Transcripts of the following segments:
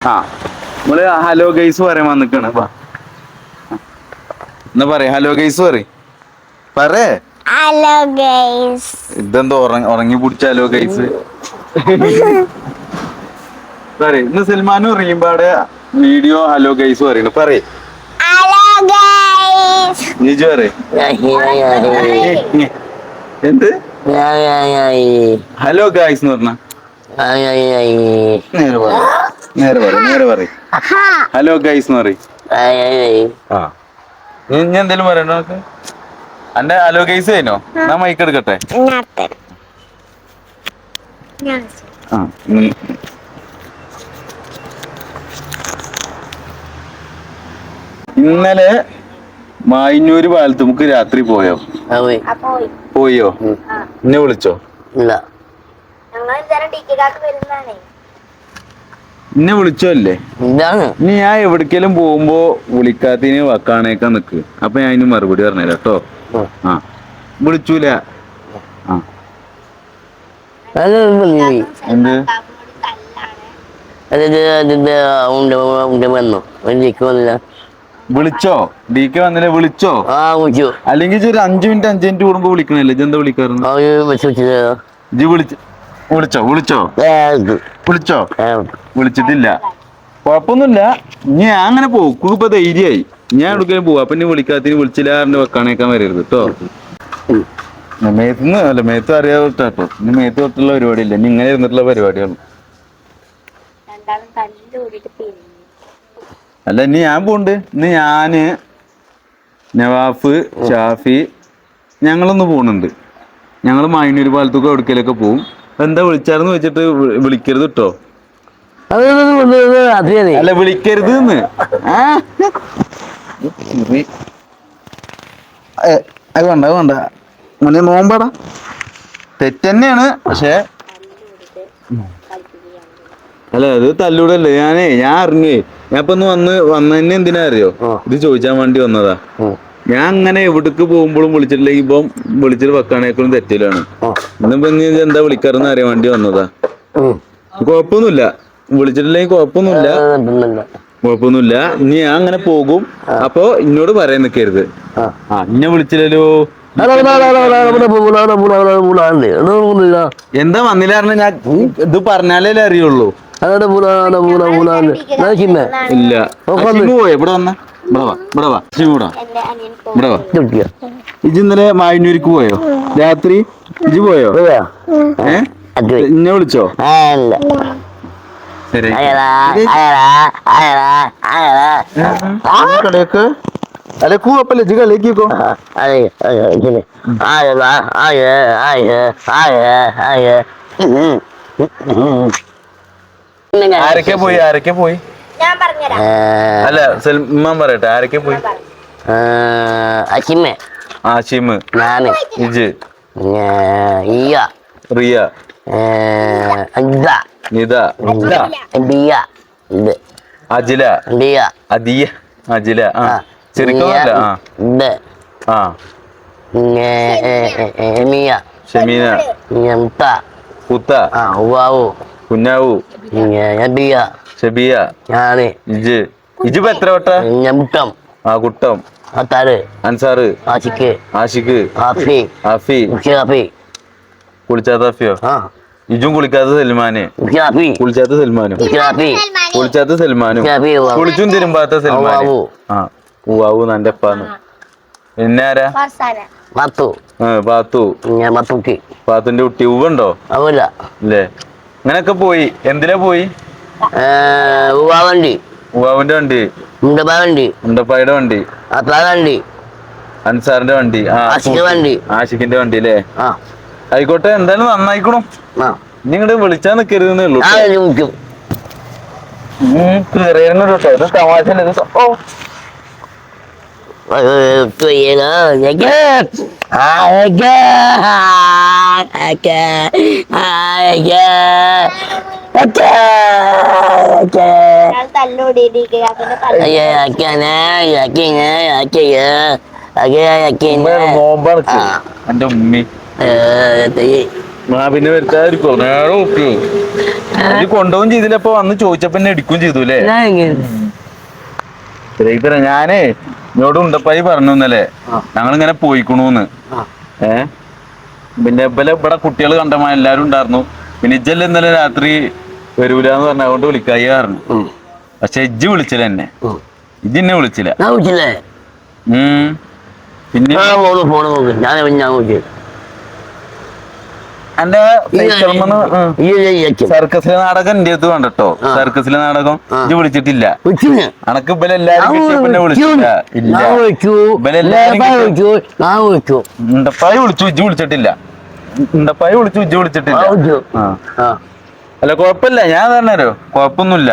ആ നമ്മൾ hello guys പറയാൻ വന്നിക്കാണ്. വാ. എന്നാ പറയാ? ഹലോ ഗൈസ് പറ പറേ ഹലോ ഗൈസ് ഇതെന്തോ ഉറങ്ങി പിടിച്ച ഹലോ ഗൈസ് പറയ്. ഇന്ന് സൽമാനും ഉറങ്ങിമ്പാടെ വീഡിയോ ഹലോ ഗൈസ് പറയുന്നു പറയ്. നീജു എന്ത്? ഹലോ ഗൈസ് എന്ന് പറഞ്ഞ? നേരെ നേരെ പറ നേരെ പറ ഹലോ ഗൈസ് എന്ന് പറയും. ആ. ഇനി എന്തേലും പറയണോ നമുക്ക് അന്റെ ഹലോ ഗൈസ് കഴിഞ്ഞോ? ഞാൻ മൈക്ക് എടുക്കട്ടെ. ഞാൻ ആ. ഇന്നലെ മായന്നൂര് പാലത്ത് നമുക്ക് രാത്രി പോയോ? പോയോ. എന്നെ വിളിച്ചോ? ഇല്ല ഞങ്ങൾ ഇന്നലെ ഡിഗ്രിക്കാർക്ക് വരുന്നതാണേ എന്നെ വിളിച്ചല്ലേ ഇതാണ്. ഇനി ഞാൻ എവിടേക്കെങ്കിലും പോകുമ്പോ വിളിക്കാത്തതിന് വക്കാണേക്ക നിക്ക്. അപ്പൊ ഞാൻ അതിന് മറുപടി പറഞ്ഞു കേട്ടോ. ആ. വിളിച്ചൂല. ആ. അത് വിളി. എന്ത്? ഉണ്ട് ഉണ്ട് വന്നു? വന്നില്ല. വിളിച്ചോ? ഡി കെ വന്നില്ലേ വിളിച്ചോ? ആ വിളിച്ചു. അല്ലെങ്കിൽ ഇജ്ജ് ഒരു അഞ്ചു മിനിറ്റ് അഞ്ചു മിനിറ്റ് കൂടുമ്പോ വിളിക്കണല്ലേ? ഇജ്ജ് എന്താ വിളിക്കാറുണ്ട് ആ വിളിച്ചു വിളിച്ചത്. ഇജ്ജ് വിളിച്ച വിളിച്ചോ വിളിച്ചോ? വിളിച്ചോ? വിളിച്ചിട്ടില്ല. കുഴപ്പമൊന്നുമില്ല. ഇനി ഞാൻ അങ്ങനെ പോകും ഇപ്പൊ ധൈര്യമായി. ഞാൻ എടുക്കാൻ പോവാ. പിന്നെ വിളിക്കാത്തിന് വിളിക്കാത്തിന് വിളിച്ചില്ലാറിന്റെ വെക്കാണേക്കാൻ വരരുത് കേട്ടോ മേത്തുനിന്ന് അല്ല മേത്ത് അറിയാതെ കേട്ടോ ഇനി മേത്ത് തൊട്ടുള്ള പരിപാടി ഇല്ല ഇനി ഇങ്ങനെ ഇരുന്നിട്ടുള്ള പരിപാടിയാണ്. അല്ല ഇനി ഞാൻ പോണ്ട് ഇന്ന് ഞാൻ നവാഫ് ഷാഫി ഞങ്ങളൊന്ന് പോണുണ്ട്. ഞങ്ങൾ മൈനൂര് പാലത്തൊക്കെ എവിടേക്കലൊക്കെ പോവും. എന്താ വിളിച്ചാർന്ന് വെച്ചിട്ട് വിളിക്കരുത് കേട്ടോ അല്ല വിളിക്കരുത് അത് വേണ്ട അത് വേണ്ട. മുന്നേ നോമ്പടാ. തെറ്റന്നെയാണ് പക്ഷേ. അല്ല അത് തല്ലൂടല്ലേ? ഞാനേ ഞാൻ അറിഞ്ഞേ. ഞാൻ ഇപ്പൊ ഒന്ന് വന്ന് വന്നതന്നെ എന്തിനാ അറിയോ? ഇത് ചോദിച്ചാൻ വേണ്ടി വന്നതാ. ഞാൻ അങ്ങനെ എവിടേക്ക് പോകുമ്പോഴും വിളിച്ചിട്ടില്ലെങ്കിൽ ഇപ്പം വിളിച്ചിട്ട് വെക്കാനേക്കാളും തെറ്റിലാണ്. ഇന്നിപ്പോ ഇനി ഇത് എന്താ വിളിക്കാറെന്ന് അറിയാൻ വേണ്ടി വന്നതാ. കുഴപ്പമൊന്നുമില്ല. വിളിച്ചിട്ടില്ലെങ്കിൽ കുഴപ്പമൊന്നുമില്ല. കുഴപ്പമൊന്നുമില്ല. ഇനി ഞാൻ അങ്ങനെ പോകും. അപ്പൊ എന്നോട് പറയാൻ നിക്കരുത് ആ. എന്നെ വിളിച്ചില്ലല്ലോ എന്താ വന്നില്ല ഞാൻ ഇത് പറഞ്ഞാലേ അറിയുള്ളൂ. ഇല്ല. പോയോ? ഇവിടെ വന്ന? ഇന്നലെ മായന്നൂരിക്ക് പോയോ? രാത്രി? ഇജ് പോയോ? എന്നെ ഇന്നെ വിളിച്ചോ? ശരി. കളിയൊക്കെ അല്ലെ കൂവപ്പല്ലേ ഇജ് കളിക്കോ ആരൊക്കെ പോയി ആരൊക്കെ പോയി? ഞാൻ പറഞ്ഞുതരാം. അല്ല സൽമാൻ പറയട്ടെ ആരൊക്കെ പോയി? അച്ഛമ്മ ആഷിമ് ഞാൻ. ഇജ് ഇയ റിയ. അഞ്ച നിത. ബിയ ഇത്. അജില. ബിയ അദിയ. അജില. ആ ശരിക്കൊന്നുമല്ല ആ. ഇത്. ആ. മിയ ഷമീന. മുത്ത. കുത്ത ആ ഉവാവു കുഞ്ഞാവു. ബിയ ഷബിയ ഞാൻ. ഇജ് ഇജ് ഇപ്പൊ എത്ര വട്ട? കുട്ടം. ആ കുട്ടം. അത്താറ് അൻസാറ്. ആശിക്ക് ആഷിഖ് ആഫി. ആഫി. മുഖ്യാഫി കുളിച്ചാത്ത ആഫിയോ? ആ. ഇജും കുളിക്കാത്ത സൽമാന്. കുളിച്ചാത്ത സൽമാനും. കുളിച്ചാത്ത സൽമാനും. കുളിച്ചും തിരുമ്പാത്ത സൽമാനും. ആ പൂവാവൂ നന്റെ അപ്പാന്ന് പിന്നെ ആരാ? പാത്തു ആ, പാത്തു. ഞാൻ മത്തുക്കി. പാത്തുന്റെ കുട്ടി. ഉവ്വുണ്ടോ? അവല്ല അല്ലേ അങ്ങനൊക്കെ പോയി. എന്തിനാ പോയി? ഉവാവണ്ടി ഉവാവിന്റെ വണ്ടി. മുണ്ടബ വണ്ടി ഉണ്ടപ്പായുടെ വണ്ടി. അത്താ വണ്ടി. അൻസാറിന്റെ വണ്ടി. വണ്ടി. ആഷിഖിന്റെ വണ്ടി അല്ലേ? ആയിക്കോട്ടെ എന്തായാലും നന്നായിക്കണം. ഇനി ഇങ്ങോട്ട് വിളിച്ചാ നിക്കരുതെന്നേ ഉള്ളൂ കേട്ടോ ഇത് തമാശ എന്റെ ഉമ്മി. പിന്നെ വരുത്താതിരിക്കോ നേരെ കൊണ്ടുപോകും ചെയ്തില്ല അപ്പൊ വന്ന് ചോദിച്ചപ്പോ എന്നെ എടുക്കുകയും ചെയ്തു അല്ലേ ഞാനേ എന്നോട് ഉണ്ടപ്പായി പറഞ്ഞു ഇന്നലെ. ഞങ്ങളിങ്ങനെ പോയിക്കണൂന്ന്. ഏ? പിന്നെ ഇവലെ ഇവിടെ കുട്ടികൾ കണ്ടമാ എല്ലാരും ഉണ്ടായിരുന്നു. പിന്നെ ഇജ്ജല്ലേ ഇന്നലെ രാത്രി വരൂലെന്ന് പറഞ്ഞ അതുകൊണ്ട് വിളിക്കായി പറഞ്ഞു. പക്ഷെ ഇജ്ജ് വിളിച്ചില്ല എന്നെ. ഇജ്ജ് എന്നെ വിളിച്ചില്ല. പിന്നെ ഞാൻ ഫോണ് ഞാൻ ഞാൻ എന്റെ സർക്കസിലെ നാടകം എന്റെ അടുത്ത് കണ്ടോ സർക്കസിലെ നാടകം ഇത് ഇജ്ജ് വിളിച്ചിട്ടില്ല. അനക്ക് ഇവലെ എല്ലാരും ഇണ്ടപ്പായ വിളിച്ചില്ല ഇല്ല. ഞാൻ വിളിച്ചു. ഉണ്ടപ്പായി ഇജ്ജ് വിളിച്ചിട്ടില്ല. ഉണ്ടപ്പായി വിളിച്ചു ഇജ്ജ് വിളിച്ചിട്ടില്ല. അല്ല കൊഴപ്പില്ല ഞാൻ പറഞ്ഞോ കൊഴപ്പൊന്നുമില്ല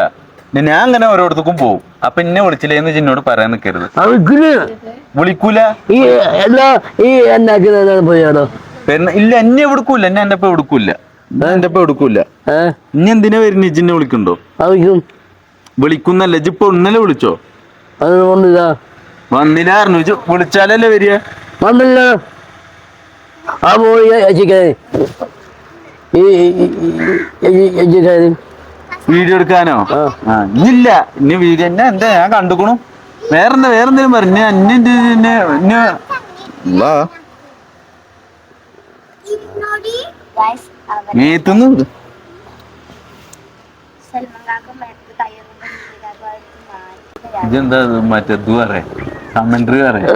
ഞാൻ അങ്ങനെ ഓരോടത്തേക്കും പോകും അപ്പൊ എന്നെ വിളിച്ചില്ലേന്ന് എന്ന് എന്നോട് പറയാൻ നിക്കരുത്. വിളിക്കൂല? ഈ എല്ലാ ഈ പെരുന്ന ഇല്ല എന്നെ എവിടുക്കൂല എന്നെ എന്റെ ഒപ്പം എടുക്കൂല എന്റെ ഒപ്പം എടുക്കൂല ഇനി എന്തിനാ വരുന്ന ഇജിന്നെ വിളിക്കണ്ടോ വിളിക്കുന്നല്ല ഇജിപ്പൊ ഇപ്പൊ ഇന്നലെ വിളിച്ചോ? വന്നില്ല. പറഞ്ഞു ഇജ്ജ് വിളിച്ചാലല്ലേ വരിക? വന്നില്ല. ആ പോയി വീഡിയോ എടുക്കാനോ? ഇല്ല ഇനി വീഡിയോ എന്നെ എന്താ ഞാൻ കണ്ടുക്കണു. വേറെന്താ വേറെന്തേലും പറഞ്ഞു അന്നെ എന്നെ എന്നെ വാ ഗൈസ് അവർ മേത്തുന്നു. ഇതെന്താ മറ്റേ ഇത് പറയാ. കമന്ററി പറയാ.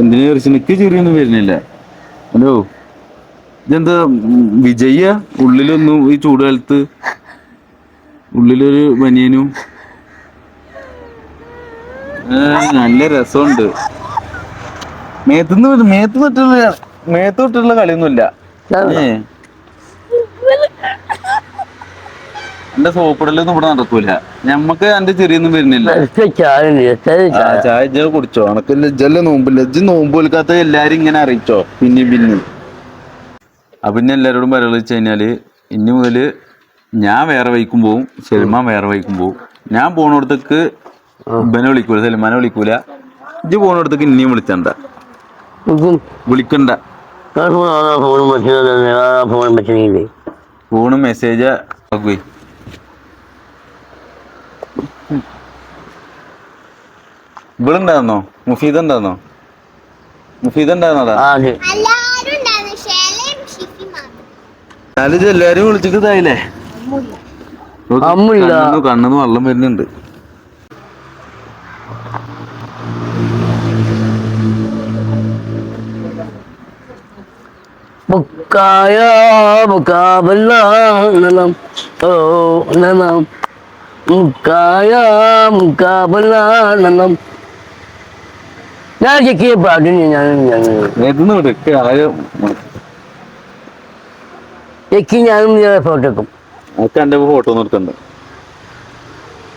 എന്തിനെ കുറിച്ച് നിക്ക് ചെറിയൊന്നും വരുന്നില്ല? ഹലോ? ഇതെന്താ വിജയ്യ? വിജയ ഉള്ളിലൊന്നും ഈ ചൂടുകാലത്ത് ഉള്ളിലൊരു ബനിയനും? നല്ല രസമുണ്ട്. മേത്തുനിന്ന്. മേത്ത് തൊട്ടുള്ള മേത്ത് തൊട്ടുള്ള കളിയൊന്നുമില്ല. എന്റെ സോപ്പിടലൊന്നും ഇവിടെ നടക്കൂല. ഞമ്മക്ക് എന്റെ ചെറിയൊന്നും വരുന്നില്ല. ചായ ജല കുടിച്ചോ. അനക്ക് ലജ്ജല്ല നോമ്പില്ല. നോമ്പ് വിൽക്കാത്ത എല്ലാരും ഇങ്ങനെ അറിയിച്ചോ? പിന്നെയും പിന്നെയും അപ്പൊ പിന്നെ എല്ലാരോടും പറയാ വെച്ച് കഴിഞ്ഞാൽ ഇനി മുതൽ ഞാൻ വേറെ വൈക്കും പോവും. സൽമാൻ വേറെ വൈക്കും പോവും. ഞാൻ പോണോടത്തേക്ക് ഇബനെ വിളിക്കൂല സൽമാനെ വിളിക്കൂല. ഇജ്ജ് പോണോടത്തേക്ക് ഇനിയും വിളിച്ചണ്ട. വിളിക്കണ്ട. ഫോൺ പറ്റുന്നത് ഫോൺ പറ്റുന്നില്ലേ ഫോണ് മെസ്സേജ് ആക്കുവേ. ഇവളുണ്ടായിരുന്നോ മുഫീദ് ഉണ്ടായിരുന്നോ. മുഫീദ് ഉണ്ടായിരുന്നോടാ എല്ലാരും വിളിച്ചിട്ട് ഇതായില്ലേ? കണ്ണിന്ന് വെള്ളം വരുന്നുണ്ട്. മുക്കായ മുക്കാബല്ല നനം ഓ നനം മുക്കായ മുക്കാബല്ല നനം ഞാൻ പാട്ടിന് ഞാൻ ചെക്കി ഞാനും ഫോട്ടോ എടുക്കും. ഫോട്ടോ നിർത്തണ്ട്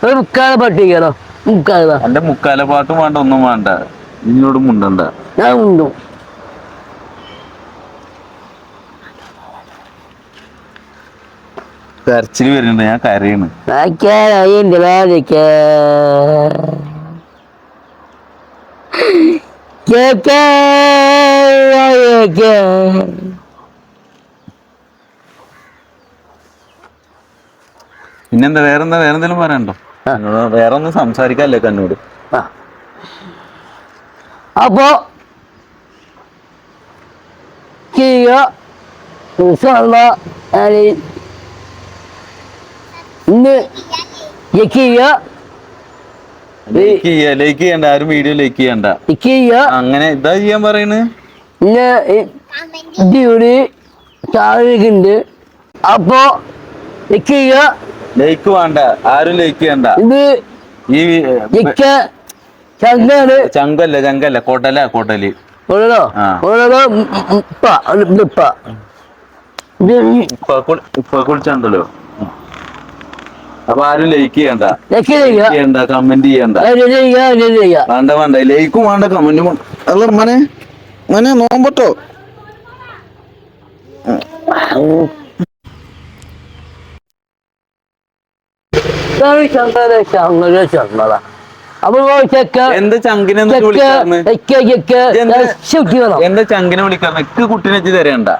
ഒരു മുക്കാല പട്ടിക്കലോ മുക്കാല എന്റെ മുക്കാല പാട്ടും വേണ്ട ഒന്നും വേണ്ട. നിന്നോട് മുണ്ടണ്ട. ഞാൻ ഉണ്ടു കരച്ചിൽ വരുന്നുണ്ട് ഞാൻ കരയാണ്. പിന്നെന്താ വേറെന്താ വേറെന്തെങ്കിലും പറയണ്ടോ വേറെ ഒന്നും സംസാരിക്കാല്ലേ കണ്ണൂട്. അപ്പോ ചെയ്യുക ഇന്ന് ലൈക്ക് ചെയ്യുക. ലൈക്ക് ചെയ്യുക ലൈക്ക് ചെയ്യണ്ട ആരും വീഡിയോ ലൈക്ക് ചെയ്യണ്ട. ലൈക്ക് ചെയ്യുക. അങ്ങനെ ഇതാ ചെയ്യാൻ പറയണ്. ഇന്ന് ഇതിവിടെ താഴേക്കുണ്ട്. അപ്പോ ലൈക്ക് ചെയ്യുക. ലൈക്ക് വേണ്ട ആരും ലൈക്ക് ചെയ്യണ്ട. ഇത് ഈ ചങ്കാണ് ചങ്കല്ല ചങ്കല്ല കോട്ടല കോട്ടൽ. ആ. ഉള്ളതോ ഇപ്പ ഇപ്പൊ കുളിച്ചുണ്ടല്ലോ. അപ്പൊ ആരും ലൈക്ക് ചെയ്യണ്ട. ലൈക്ക് ചെയ്യണ്ട കമന്റ് ചെയ്യണ്ട. വേണ്ട വേണ്ട. ലൈക്കും വേണ്ട കമന്റും വേണ്ട. അല്ല മനെ മനെ നോമ്പട്ടോ? എന്താ ചങ്കിനെ എന്താ? ചങ്കിനെ ഇക്ക് വെച്ച് തരണ്ട.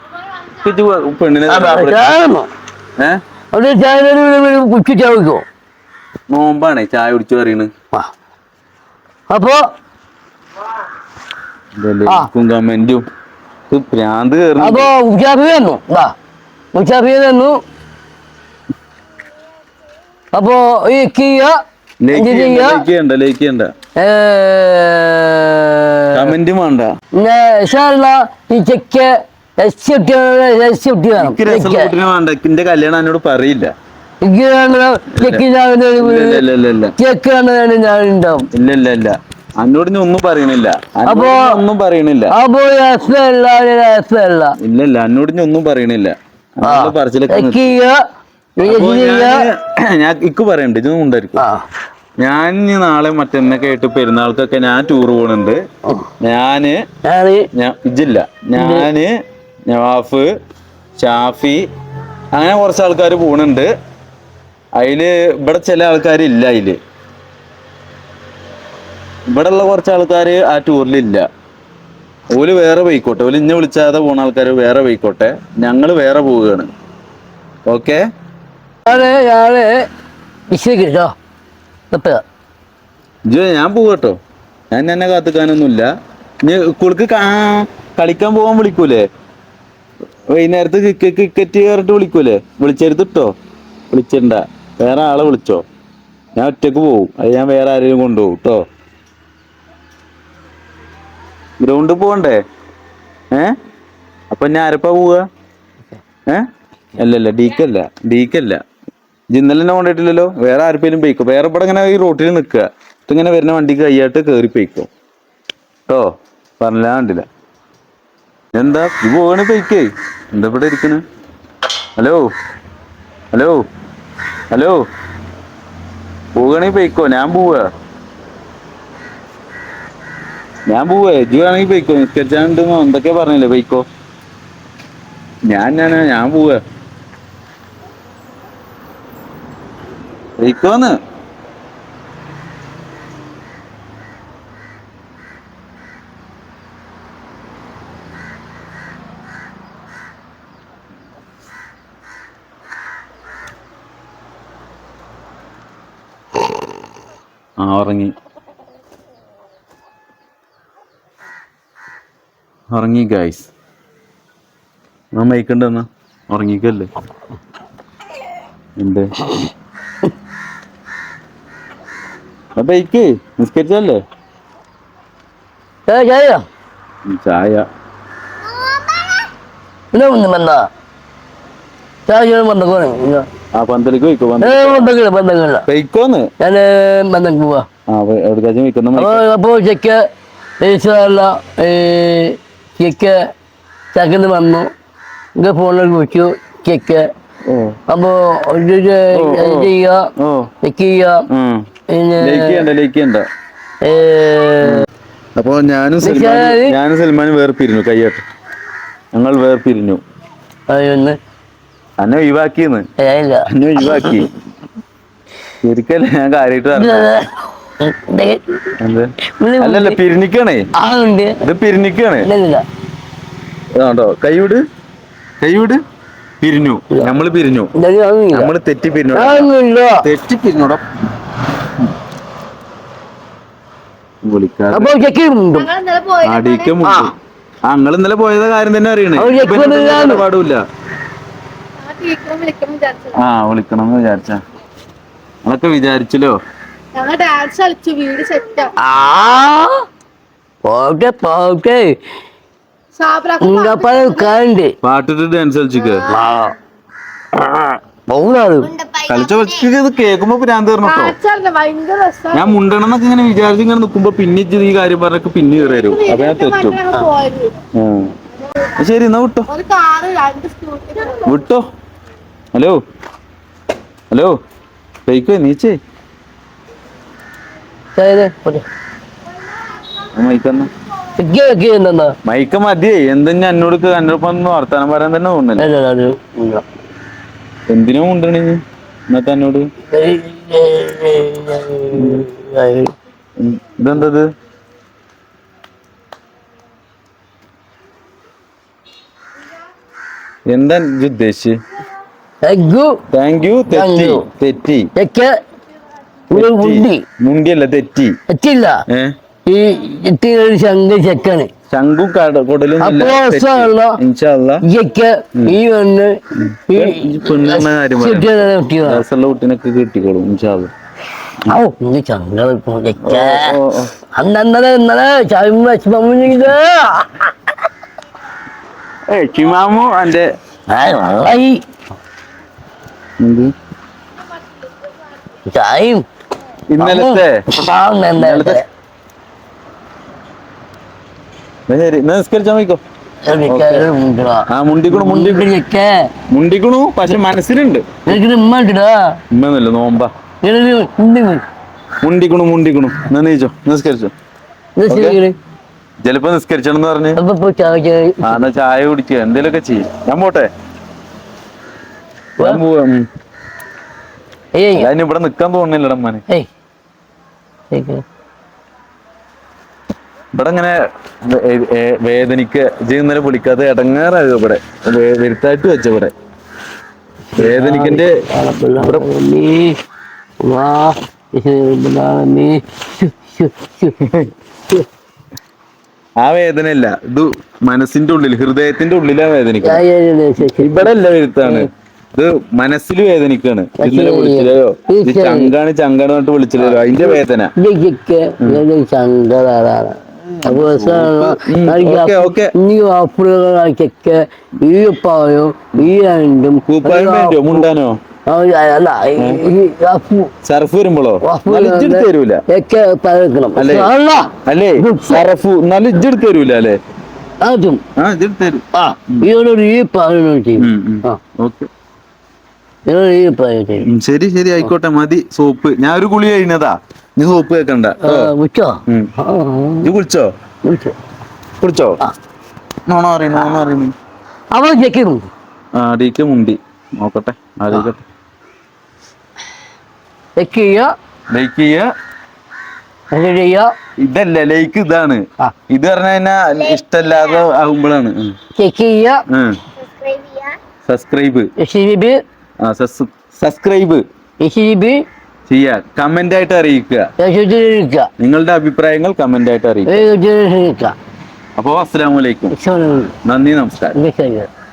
പെണ്ണിനെ കാരണം? ഏഹ് ചായ ചാനൽ ചായ ചാവിക്കോ നോമ്പാണ് ചായ കുടിച്ചു പറയണ്. അപ്പോ. കമന്റും. ഭ്രാന്ത് അപ്പൊ ഉച്ചാഫി തന്നു വാ ഉച്ചാഫി തന്നു അപ്പോ ഈ കിയ കമന്റ് വേണ്ട. ഈ ചെക്ക് എന്റെ കല്യാണം എന്നോട് പറയില്ല. അന്നോട് നീ ഒന്നും പറയണില്ല. അപ്പോ- ഒന്നും പറയണില്ല. അപ്പോ രസമല്ല രസമല്ല. ഇല്ല ഇല്ല. എന്നോട് ഇനി ഒന്നും പറയണില്ല. ഞാൻ ഇക്ക് പറയണ്ട് ഇതൊന്നും ഉണ്ടായിരിക്കും ഞാൻ ഇനി നാളെ മറ്റന്നൊക്കെ കേട്ട് പെരുന്നാൾക്കൊക്കെ ഞാൻ ടൂർ പോണുണ്ട്. ഞാൻ ഇജില്ല ഞാൻ നവാഫ് ഷാഫി അങ്ങനെ കുറച്ച് ആൾക്കാർ പോണുണ്ട്. അതിൽ ഇവിടെ ചില ആൾക്കാർ ഇല്ല അതിൽ ഇവിടെ ഉള്ള കുറച്ച് ആൾക്കാർ ആ ടൂറിലില്ല ഓൽ വേറെ പോയിക്കോട്ടെ. ഓൽ ഇന്നെ വിളിച്ചാതെ പോണ ആൾക്കാർ വേറെ പോയിക്കോട്ടെ. ഞങ്ങൾ വേറെ പോവുകയാണ്. ഓക്കെ? ഞാൻ പോവട്ടോ ഞാൻ എന്നെ കാത്തുക്കാനൊന്നുമില്ല കുളിക്ക് കളിക്കാൻ പോകാൻ വിളിക്കൂലേ? വൈകുന്നേരത്ത് ക്രിക്കറ്റ് ക്രിക്കറ്റ് കയറിട്ട് വിളിക്കൂലേ? വിളിച്ചെടുത്തിട്ടോ വിളിച്ചിണ്ട. വേറെ ആളെ വിളിച്ചോ? ഞാൻ ഒറ്റയ്ക്ക് പോവും. അത് ഞാൻ വേറെ ആരെങ്കിലും കൊണ്ടുപോകും കേട്ടോ ഗ്രൗണ്ടിൽ പോകണ്ടേ ഏ? അപ്പൊ ഞാൻ ആരപ്പാ പോവുക? ഏ? അല്ലല്ല ഡീക്കല്ല. ഡീക്കല്ല. ഇന്നലെ എന്നെ കൊണ്ടിട്ടില്ലല്ലോ വേറെ ആർപ്പേലും പോയിക്കോ? വേറെ ഇവിടെ ഇങ്ങനെ ഈ റോട്ടിൽ നിൽക്കുക. ഇങ്ങനെ വരുന്ന വണ്ടിക്ക് കൈയായിട്ട് കയറി പോയിക്കോ? കേട്ടോ പറഞ്ഞില്ല കണ്ടില്ല. എന്താ? ഇത് പോകണേ പൈക്കേ എന്താ ഇവിടെ ഇരിക്കണ്? ഹലോ ഹലോ ഹലോ പോകണേ പൈക്കോ ഞാൻ പോവാ. ഞാൻ പോവേ. ഇജു വേണമെങ്കിൽ പൈക്കോ നിസ്കരിച്ചാണ്ടെന്നോ എന്തൊക്കെയാ പറഞ്ഞില്ലേ പൈക്കോ ഞാൻ ഞാൻ ഞാൻ പോവാ. പോയിക്കോന്ന് ആ ഉറങ്ങി ഉറങ്ങി ഗൈസ് ഞാൻ മൈക്കണ്ടെന്നാ ഉറങ്ങിക്കല്ലേ? എന്ത്? ബൈക്ക് നിസ്കരിച്ചല്ലേ ചായ? ചായ. ഇല്ല ഒന്നും വന്ന? ചായ ബന്ധക്കോണേ ആ പന്തലേക്ക് പോയിക്കോ ഏ ബന്ധക്കില്ല ബന്ധക്കില്ല ബൈക്കോന്ന് ഞാൻ ബന്ധക്ക് പോവാ. ആ അപ്പൊ അപ്പോ ഇൻഷാല്ല ചെക്ക് ചക്കന്ന് വന്നു. എന്റെ ഫോണിൽ വിളിച്ചു ചെക്ക് അപ്പോ ഇത് ചെയ്യുക ചെക്ക് ചെയ്യുക. പിന്നെ അപ്പൊ ഞാനും സൽമാൻ നിശ്ചയായി- ഞാനും സൽമാൻ വേർപിരിഞ്ഞു കയ്യാട്ട് ഞങ്ങൾ വേർപിരിഞ്ഞു. അതൊന്ന് അന്നെ ഒഴിവാക്കിന്ന്. അന്നെ ഒഴിവാക്കി. ശരിക്കല്ലേ ഞാൻ കാര്യമായിട്ട് പറഞ്ഞു അല്ലല്ല പിരിഞ്ഞിക്കണേ. ഇത് പിരിനിക്കണേ ഇല്ല ഇതാണ്ടോ കൈവിട്. കൈവിട്. പിരിഞ്ഞു. നമ്മൾ പിരിഞ്ഞു. നമ്മൾ തെറ്റി പിരിഞ്ഞു. തെറ്റി പിരിഞ്ഞോടാ. ഞങ്ങൾ ഇന്നലെ പോയത് കാര്യം തന്നെ അറിയണേ. പാടില്ല ആ വിളിക്കണം എന്ന് വിചാരിച്ച. നമ്മളൊക്കെ വിചാരിച്ചല്ലോ. ഞങ്ങൾ ഡാൻസ് കളിച്ചു വീട് സെറ്റാ ആ പോട്ടെ പോട്ടെ ഇങ്ങപ്പറ കണ്ട് പാട്ടിട്ട് ഡാൻസ് കളിച്ചിക്ക്. പോകുന്നാണ് കളിച്ച കളിച്ച് ഇത് കേൾക്കുമ്പോ ഭ്രാന്ത് തരണം കേട്ടോ ഭയങ്കര രസം. ഞാൻ മുണ്ടണം എന്നൊക്കെ ഇങ്ങനെ വിചാരിച്ച് ഇങ്ങനെ നിക്കുമ്പോ പിന്നെ ഈ കാര്യം പറഞ്ഞൊക്കെ പിന്നെ കയറും അപ്പൊ ഞാൻ തെറ്റും. ശരി എന്നാ വിട്ടോ. വിട്ടോ. ഹലോ. ഹലോ. കഴിക്കോ നീച്ചേ മൈക്ക മതിയേ എന്തെങ്കിലും എന്നോട് ഒന്ന് വർത്താനം പറയാൻ തന്നെ തോന്നുന്നില്ല. എന്തിനാ മുണ്ടണേ ഇന്നത്തെ എന്നോട്? ഇതെന്തത്? എന്താ ഉദ്ദേശിച്ച്? താങ്ക് യു തെറ്റി. തെറ്റി. മുണ്ടി. മുണ്ടിയല്ല തെറ്റി. തെറ്റില്ല. ഈ ഇത്തിരി ശങ്ക ചെക്കാണ് ശംഖും കട കൊടലും ഈ വന്ന് കുട്ടീനൊക്കെ കിട്ടിക്കോളും. അന്നന്നലെ ഇന്നലെ ചിമാമു എന്റെ ചായയും ഇന്നലത്തെ ഇന്നലത്തെ നിസ്കരിച്ചാ നോക്കോ ആ മുണ്ടിക്കണു മുണ്ടിക്കണു പക്ഷെ മനസ്സിലുണ്ട്. നിനക്ക് ഉമ്മ ഉണ്ടോ? ഇമ്മൊന്നുമില്ല നോമ്പാ. മുണ്ടിക്കണു മുണ്ടിക്കണു. നീച്ചോ നിസ്കരിച്ചോ. ചിലപ്പോ നിസ്കരിച്ചണെന്ന് പറഞ്ഞു. ആ എന്നാ ചായ കുടിക്കുക എന്തേലൊക്കെ ചെയ്യും. ഞാൻ പോട്ടെ? ഞാൻ പോവാ ഇവിടെ നിക്കാൻ തോന്നുന്നില്ലടാ അമ്മാനെ ഇവിടെ ഇങ്ങനെ വേദനിക്ക് ജീവിതം വേദനിക്ക ഇടങ്ങാറായത് ഇവിടെ. വരുത്തായിട്ട് വെച്ച ഇവിടെ. വേദനിക്കന്റെ ആ വേദന അല്ല ഇത് മനസ്സിന്റെ ഉള്ളിൽ ഹൃദയത്തിന്റെ ഉള്ളിലാ വേദനിക്ക ഇവിടെ അല്ല വരുത്താണ്. ഇത് മനസ്സിൽ വേദനിക്കാണ്. ഇന്നലെ വിളിച്ചില്ലയോ ഈ ചങ്കാണ് ചങ്കാണ് പറഞ്ഞിട്ട് വിളിച്ചില്ലല്ലോ. അതിന്റെ വേദന. ഈ പായോ രണ്ടും മുണ്ടാനോ? സർഫ് വരുമ്പോളോ? ഇജ്ജെടുത്ത് തരൂല. അല്ലേ? സർഫ് എന്നാലും ഇജ്ജെടുത്ത് തരൂല അല്ലേ? അതും. ആ ഇജ്ജെടുത്ത് തരും. ആ ഇവരോട് ഈ. ആ. ഓക്കെ. ഈ പറഞ്ഞു ശരി ശരി ആയിക്കോട്ടെ മതി സോപ്പ്. ഞാൻ ഒരു കുളി കഴിഞ്ഞതാ. നീ സോപ്പ് കേക്കണ്ട. ആ, നീ കുളിച്ചോ കുളിച്ചോ. നോണോ ചെക്കുന്നു അടിക്ക് മുണ്ടി. നോക്കട്ടെ ആലോചിക്കട്ടെ. ലൈക്ക് ചെയ്യ ചെയ്യുക. ഇതല്ല ലൈക്ക് ഇതാണ്. ഇത് പറഞ്ഞ കഴിഞ്ഞാൽ ഇഷ്ടല്ലാതെ ആകുമ്പോഴാണ് സബ്സ്ക്രൈബ് ചെയ്യാ സബ്സ്ക്രൈബ് സബ്സ്ക്രൈബ് എസ് ജി ചെയ്യാ കമന്റ് ആയിട്ട് അറിയിക്കുക. നിങ്ങളുടെ അഭിപ്രായങ്ങൾ കമന്റ് ആയിട്ട് അറിയിക്കുക അപ്പോ അസ്സലാമു അലൈക്കും. നന്ദി നമസ്കാരം.